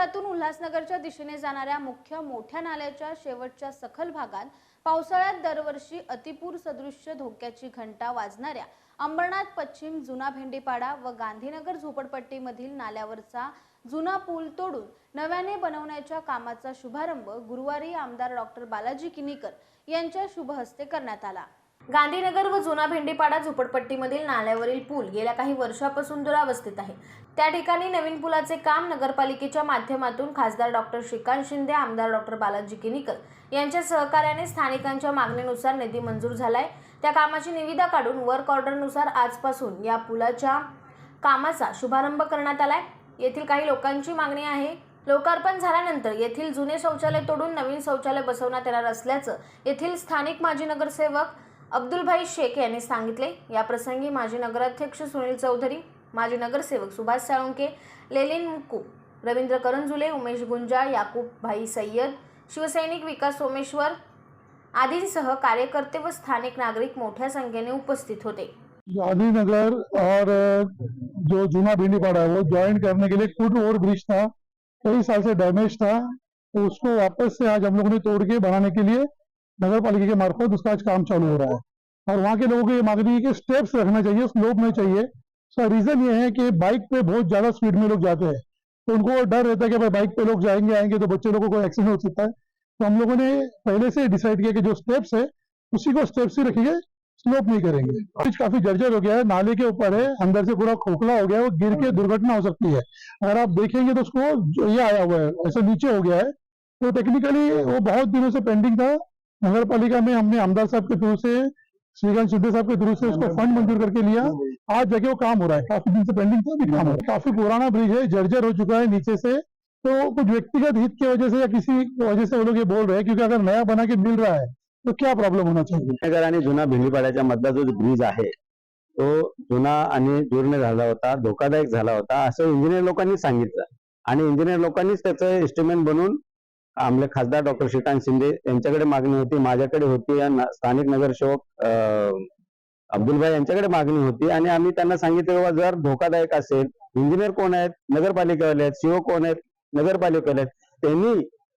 शहरातून उल्हासनगरच्या दिशेने जाणाऱ्या मुख्य मोठ्या नाल्याच्या शेवटच्या सखल भागात पावसाळ्यात दरवर्षी अतिपूर सदृश्य धोक्याची घंटा वाजणाऱ्या अंबरनाथ पश्चिम जुना भेंडीपाडा व गांधीनगर झोपडपट्टीमधील नाल्यावरचा जुना पूल तोडून नव्याने बनवण्याच्या कामाचा शुभारंभ गुरुवारी आमदार डॉक्टर बालाजी किनीकर यांच्या शुभ हस्ते करण्यात आला. गांधीनगर व जुना भेंडीपाडा झोपडपट्टीमधील नाल्यावरील पूल गेल्या काही वर्षापासून दुरावस्थित आहे. त्या ठिकाणी नवीन पुलाचे काम नगरपालिकेच्या माध्यमातून खासदार डॉक्टर श्रीकांत शिंदे आमदार डॉक्टर बालाजी किनीकर यांच्या सहकार्याने स्थानिकांच्या मागणीनुसार निधी मंजूर झालाय. त्या कामाची निविदा काढून वर्क ऑर्डरनुसार आजपासून या पुलाच्या कामाचा शुभारंभ करण्यात आलाय. येथील काही लोकांची मागणी आहे. लोकार्पण झाल्यानंतर येथील जुने शौचालय तोडून नवीन शौचालय बसवण्यात येणार असल्याचं येथील स्थानिक माजी नगरसेवक अब्दुलभाई शेख यांनी सांगितले याप्रसंगी माजी नगराध्यक्ष सुनील चौधरी माजी नगरसेवक सुभाष साळुंके लेलिन मुक्कू रवींद्र करंजुले उमेश गुंजाळ याकूब भाई सय्यद शिवसैनिक विकास सोमेश्वर आदींसह कार्यकर्ते व स्थानिक नागरिक मोठ्या संख्येने उपस्थित होते. गांधीनगर और जो जूना भिंडीपाड़ा है वो ज्वाइन करने के लिए फुट ओवर ब्रिज था कई साल से डैमेज था तो उसको वापस से आज हम लोगों ने तोड़ के बनाने के लिए नगर पालिका के मार्फत उसका आज काम चालू हो रहा है। और वहाँ के लोगों को ये मांगनी है कि स्टेप्स रखना चाहिए स्लोप में चाहिए। उसका रीजन ये है कि बाइक पे बहुत ज़्यादा स्पीड में लोग जाते हैं। तो उनको डर रहता है कि भाई बाइक पे लोग जाएँगे, आएँगे तो बच्चे लोगों को एक्सीडेंट हो सकता है। तो हम लोगों ने पहले से डिसाइड किया कि जो स्टेप्स है, उसी को स्टेप्स ही रखिए स्लोप नहीं करेंगे। ब्रिज काफ़ी जर्जर हो गया है, नाले के ऊपर है, अंदर से पूरा खोखला हो गया है वो गिर के दुर्घटना हो सकती है। अगर आप देखेंगे तो उसको ये आया हुआ है, ऐसा नीचे हो गया है। तो टेक्निकली वो बहुत दिनों से पेंडिंग था नगर पालिका में हमने आमदार साहब के थ्रू से श्रीकांत शिंदे साहब के थ्रू से उसको फंड मंजूर करके लिया। आज जाके वो काम हो रहा है। काफी दिन से पेंडिंग था काम हो रहा है। काफी पुराना ब्रिज है जर्जर हो चुका है नीचे से। तो कुछ व्यक्तिगत हित की वजह से या किसी वजह से वो लोग ये बोल रहे हैं क्योंकि अगर नया बना के मिल रहा है तो क्या प्रॉब्लम होना चाहिए? नगर आणि जुना भिंडीपाड्याच्या मधला जो ब्रिज आहे तो जुना आणि जीर्ण झाला होता धोकादायक झाला होता असं इंजिनियर लोकांनी सांगितलं. आणि इंजिनियर लोकांनीच त्याचं एस्टिमेट बनवून आमले खासदार डॉक्टर श्रीकांत शिंदे यांच्याकडे मागणी होती माझ्याकडे होती स्थानिक नगरसेवक अब्दुल अब्दुलभाई यांच्याकडे मागणी होती आणि आम्ही त्यांना सांगितलं बाबा जर धोकादायक असेल इंजिनियर कोण आहेत नगरपालिकेवाले आहेत सीओ कोण आहेत नगरपालिकेवाले आहेत त्यांनी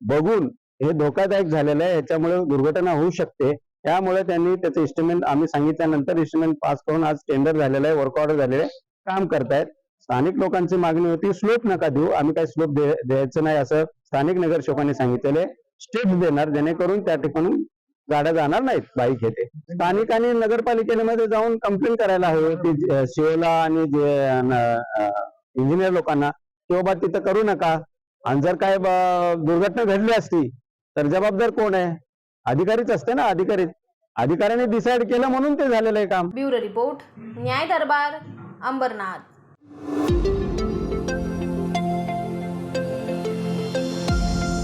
बघून हे धोकादायक झालेलं आहे याच्यामुळे दुर्घटना होऊ शकते. त्यामुळे त्यांनी त्याचं इन्स्ट्रुमेंट आम्ही सांगितल्यानंतर इन्स्ट्रुमेंट पास करून आज टेंडर झालेलं आहे वर्क ऑर्डर झालेलं आहे काम करतायत. स्थानिक लोकांची मागणी होती स्लोप नका देऊ आम्ही काही स्लोप द्यायचं नाही असं स्थानिक नगरसेवकांनी सांगितलेले स्टेप्स देणार जेणेकरून त्या ठिकाणी गाड्या जाणार नाहीत बाईक येते स्थानिकांनी नगरपालिकेमध्ये जाऊन कंप्लेंट करायला हवी ती शिवला आणि जे इंजिनियर लोकांना की बाबा तिथं करू नका. आणि जर काय दुर्घटना घडली असती तर जबाबदार कोण आहे? अधिकारीच असते ना अधिकारी. अधिकाऱ्याने डिसाईड केलं म्हणून ते झालेलं आहे काम. ब्युरो रिपोर्ट न्याय दरबार अंबरनाथ.